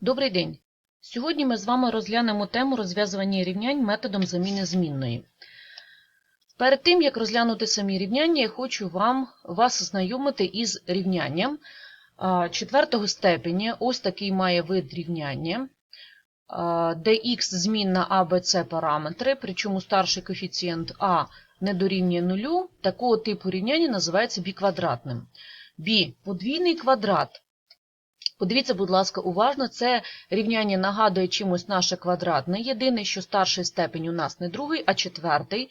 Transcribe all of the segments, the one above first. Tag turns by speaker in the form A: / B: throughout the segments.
A: Добрий день! Сьогодні ми з вами розглянемо тему розв'язування рівнянь методом заміни змінної. Перед тим, як розглянути самі рівняння, я хочу вам, вас ознайомити із рівнянням четвертого степеня. Ось такий має вид рівняння, де х змінна а, б, с параметри, причому старший коефіцієнт а не дорівнює нулю. Такого типу рівняння називається біквадратним. Бі – подвійний квадрат. Подивіться, будь ласка, уважно, це рівняння нагадує чимось наше квадратне. Єдине, що старший степень у нас не другий, а четвертий.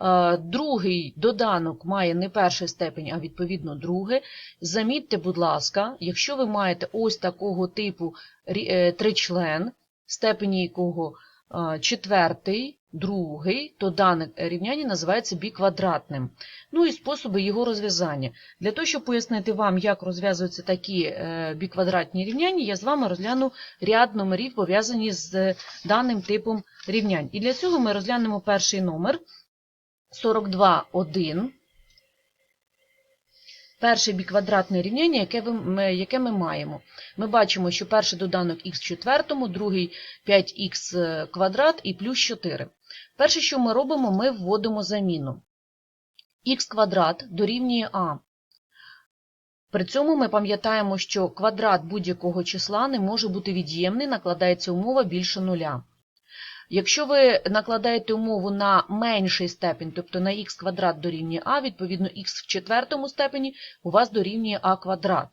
A: Е, Другий доданок має не перший степень, а відповідно другий. Замітьте, будь ласка, якщо ви маєте ось такого типу е, тричлен, степені якого четвертий, другий, то дане рівняння називається біквадратним. Ну і способи його розв'язання. Для того, щоб пояснити вам, як розв'язуються такі е, біквадратні рівняння, я з вами розгляну ряд номерів, пов'язані з даним типом рівнянь. І для цього ми розглянемо перший номер 42.1. Перше біквадратне рівняння, яке, ви, яке ми маємо. Ми бачимо, що перший доданок х в четвертому, другий 5х квадрат і плюс 4. Перше, що ми робимо, ми вводимо заміну х квадрат дорівнює а. При цьому ми пам'ятаємо, що квадрат будь-якого числа не може бути від'ємний, накладається умова більше нуля. Якщо ви накладаєте умову на менший степень, тобто на х квадрат дорівнює а, відповідно х в четвертому степені у вас дорівнює а квадрат.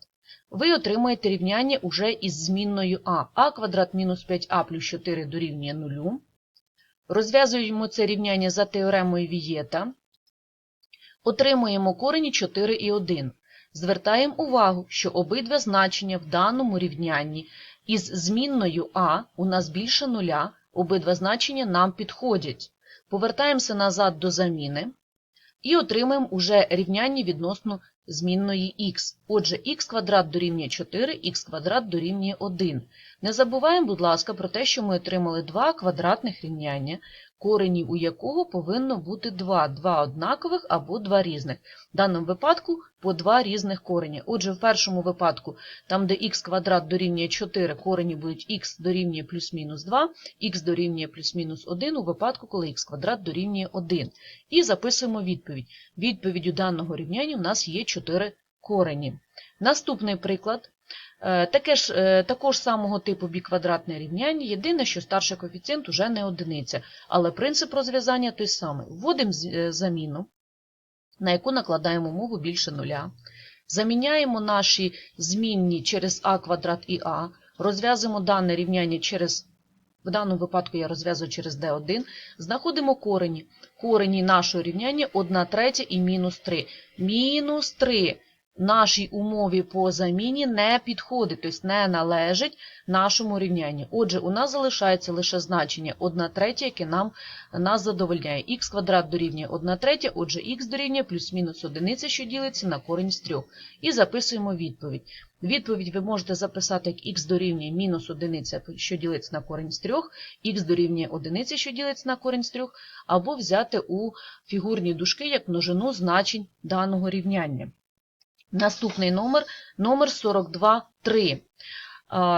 A: Ви отримаєте рівняння уже із змінною а. а квадрат мінус 5а плюс 4 дорівнює 0. Розв'язуємо це рівняння за теоремою Вієта. Отримуємо корені 4 і 1. Звертаємо увагу, що обидва значення в даному рівнянні із змінною а у нас більше нуля, обидва значення нам підходять. Повертаємося назад до заміни і отримаємо уже рівняння відносно змінної х. Отже, х квадрат дорівнює 4, х квадрат дорівнює 1. Не забуваємо, будь ласка, про те, що ми отримали два квадратних рівняння, коренів у якого повинно бути два, два однакових або два різних. В даному випадку по два різних корені. Отже, в першому випадку, там, де х квадрат дорівнює 4, корені будуть х дорівнює плюс-мінус 2, х дорівнює плюс-мінус 1 у випадку, коли х квадрат дорівнює 1. І записуємо відповідь. Відповіддю даного рівняння у нас є 4 корені. Наступний приклад. Е, Таке ж, е, також самого типу біквадратне рівняння, єдине, що старший коефіцієнт уже не одиниця, але принцип розв'язання той самий. Вводимо е, заміну, на яку накладаємо умову більше нуля. Заміняємо наші змінні через а квадрат і а, розв'язуємо дане рівняння через, в даному випадку я розв'язую через d1, знаходимо корені. Корені нашого рівняння 1 третя і мінус 3. Мінус 3 нашій умові по заміні не підходить, тобто не належить нашому рівнянню. Отже, у нас залишається лише значення 1 третя, яке нам, нас задовольняє. х квадрат дорівнює 1 третя, отже, х дорівнює плюс-мінус одиниця, що ділиться на корінь з 3. І записуємо відповідь. Відповідь ви можете записати як х дорівнює мінус одиниця, що ділиться на корінь з 3, х дорівнює одиниця, що ділиться на корінь з 3, або взяти у фігурні дужки як множину значень даного рівняння. Наступний номер номер 42.3.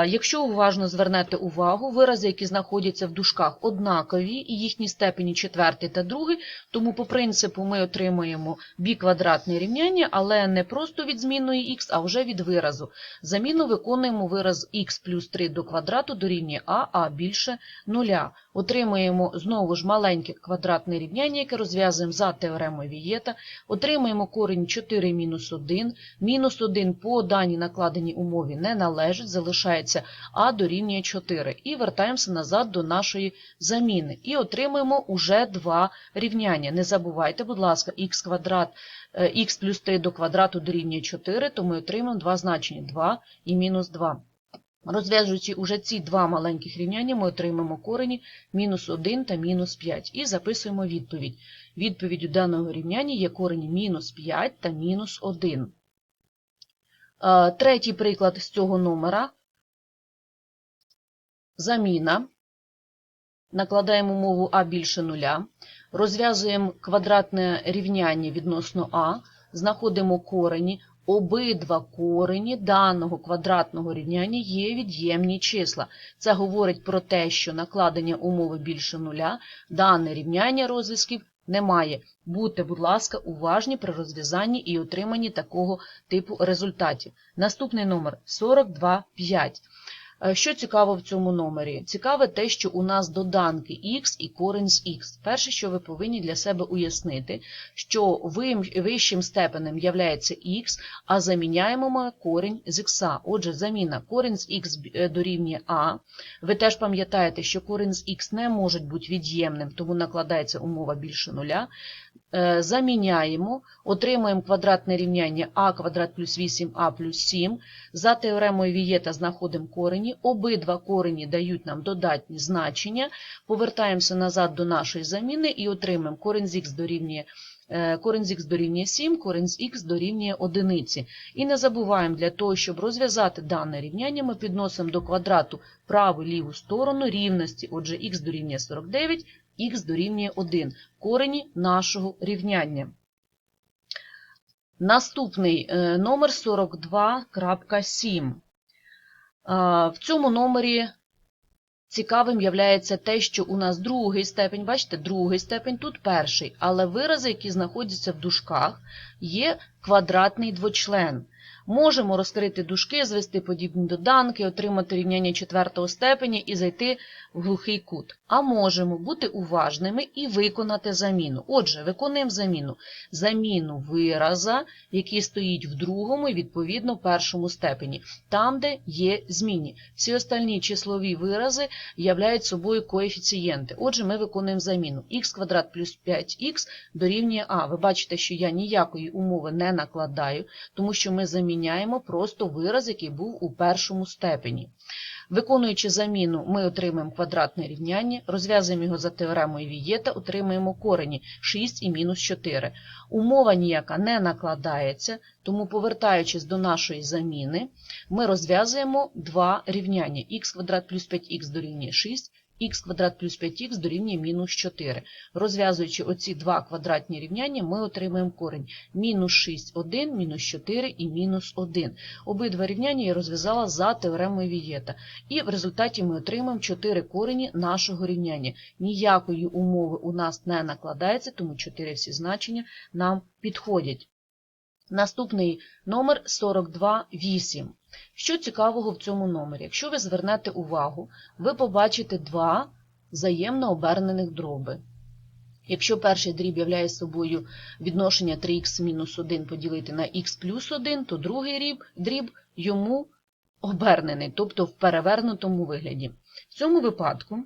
A: Якщо уважно звернете увагу, вирази, які знаходяться в дужках, однакові, і їхні степені четвертий та другий, тому по принципу ми отримуємо біквадратне рівняння, але не просто від змінної х, а вже від виразу. Заміну виконуємо вираз х плюс 3 до квадрату дорівнює а, а більше нуля. Отримуємо знову ж маленьке квадратне рівняння, яке розв'язуємо за теоремою Вієта. Отримуємо корінь 4 мінус 1. Мінус 1 по даній накладеній умові не належить, залишається а дорівнює 4. І вертаємося назад до нашої заміни. І отримуємо уже два рівняння. Не забувайте, будь ласка, х квадрат, е, х плюс 3 до квадрату дорівнює 4, то ми отримаємо два значення 2 і мінус 2. Розв'язуючи уже ці два маленьких рівняння, ми отримаємо корені мінус 1 та мінус 5 і записуємо відповідь. Відповіддю даного рівняння є корені мінус 5 та мінус 1. Е, Третій приклад з цього номера. Заміна. Накладаємо умову а більше нуля. Розв'язуємо квадратне рівняння відносно а. Знаходимо корені обидва корені даного квадратного рівняння є від'ємні числа. Це говорить про те, що накладення умови більше нуля, дане рівняння розв'язків немає. Будьте, будь ласка, уважні при розв'язанні і отриманні такого типу результатів. Наступний номер 425. Е, Що цікаво в цьому номері? Цікаве те, що у нас доданки x і корень з x. Перше, що ви повинні для себе уяснити, що вищим степенем являється x, а заміняємо ми корень з x. Отже, заміна корень з x е, дорівнює a. Ви теж пам'ятаєте, що корень з x не може бути від'ємним, тому накладається умова більше нуля. Е, Заміняємо, отримуємо квадратне рівняння а квадрат плюс 8а плюс 7. За теоремою Вієта знаходимо корені. Обидва корені дають нам додатні значення. Повертаємося назад до нашої заміни і отримаємо корень з х дорівнює е, Корень з х дорівнює 7, корень з х дорівнює 1. І не забуваємо, для того, щоб розв'язати дане рівняння, ми підносимо до квадрату праву ліву сторону рівності. Отже, х дорівнює 49, х дорівнює 1. Корені нашого рівняння. Наступний е, номер 42.7. В цьому номері цікавим являється те, що у нас другий степень, бачите, другий степень, тут перший, але вирази, які знаходяться в дужках, є квадратний двочлен. Можемо розкрити дужки, звести подібні доданки, отримати рівняння четвертого степеня і зайти в глухий кут. А можемо бути уважними і виконати заміну. Отже, виконуємо заміну. Заміну вираза, який стоїть в другому і, відповідно, першому степені, там, де є змінні. Всі остальні числові вирази являють собою коефіцієнти. Отже, ми виконуємо заміну. х квадрат плюс 5х дорівнює а. Ви бачите, що я ніякої умови не накладаю, тому що ми заміняємо просто вираз, який був у першому степені. Виконуючи заміну, ми отримаємо квадратне рівняння, розв'язуємо його за теоремою Вієта, отримаємо корені 6 і мінус 4. Умова ніяка не накладається, тому, повертаючись до нашої заміни, ми розв'язуємо два рівняння. х квадрат плюс 5х дорівнює 6, х квадрат плюс 5х дорівнює мінус 4. Розв'язуючи оці два квадратні рівняння, ми отримаємо корень мінус 6, 1, мінус 4 і мінус 1. Обидва рівняння я розв'язала за теоремою Вієта. І в результаті ми отримаємо 4 корені нашого рівняння. Ніякої умови у нас не накладається, тому 4 всі значення нам підходять. Наступний номер 42.8. Що цікавого в цьому номері? Якщо ви звернете увагу, ви побачите два взаємно обернених дроби. Якщо перший дріб являє собою відношення 3х-1 поділити на х плюс 1, то другий дріб, йому обернений, тобто в перевернутому вигляді. В цьому випадку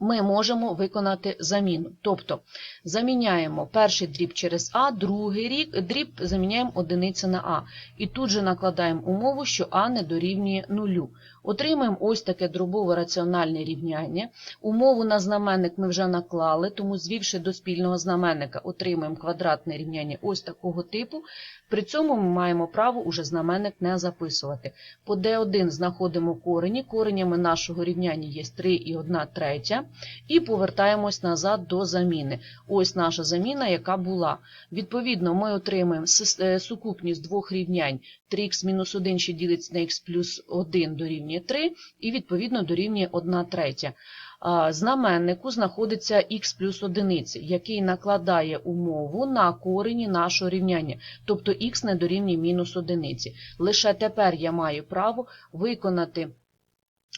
A: ми можемо виконати заміну. Тобто заміняємо перший дріб через А, другий рік- дріб заміняємо одиниця на А. І тут же накладаємо умову, що А не дорівнює нулю. Отримаємо ось таке дробове раціональне рівняння. Умову на знаменник ми вже наклали, тому звівши до спільного знаменника, отримаємо квадратне рівняння ось такого типу. При цьому ми маємо право уже знаменник не записувати. По D1 знаходимо корені. Коренями нашого рівняння є 3 і 1 третя. І повертаємось назад до заміни. Ось наша заміна, яка була. Відповідно, ми отримаємо е, сукупність двох рівнянь 3х-1, що ділиться на х плюс 1 дорівнює 3, і відповідно дорівнює 1 третя. Знаменнику знаходиться х плюс 1, який накладає умову на корені нашого рівняння, тобто х не дорівнює мінус 1. Лише тепер я маю право виконати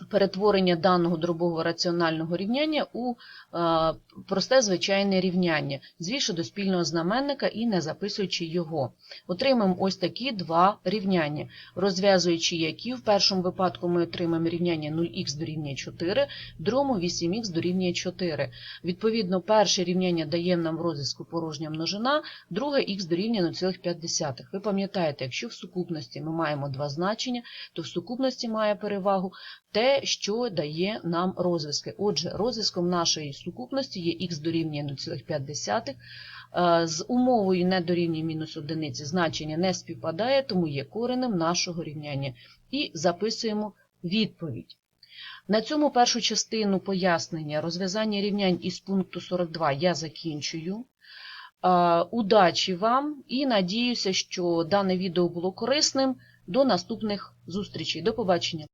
A: перетворення даного дробового раціонального рівняння у е, просте звичайне рівняння, звівши до спільного знаменника і не записуючи його. Отримаємо ось такі два рівняння, розв'язуючи які в першому випадку ми отримаємо рівняння 0х дорівнює 4, в другому 8х дорівнює 4. Відповідно, перше рівняння дає нам в розв'язку порожня множина, друге х дорівнює 0,5. Ви пам'ятаєте, якщо в сукупності ми маємо два значення, то в сукупності має перевагу те, що дає нам розв'язки. Отже, розв'язком нашої сукупності є х дорівнює 0,5. Е, З умовою не дорівнює мінус одиниці значення не співпадає, тому є коренем нашого рівняння. І записуємо відповідь. На цьому першу частину пояснення розв'язання рівнянь із пункту 42 я закінчую. Удачі вам і надіюся, що дане відео було корисним. До наступних зустрічей. До побачення!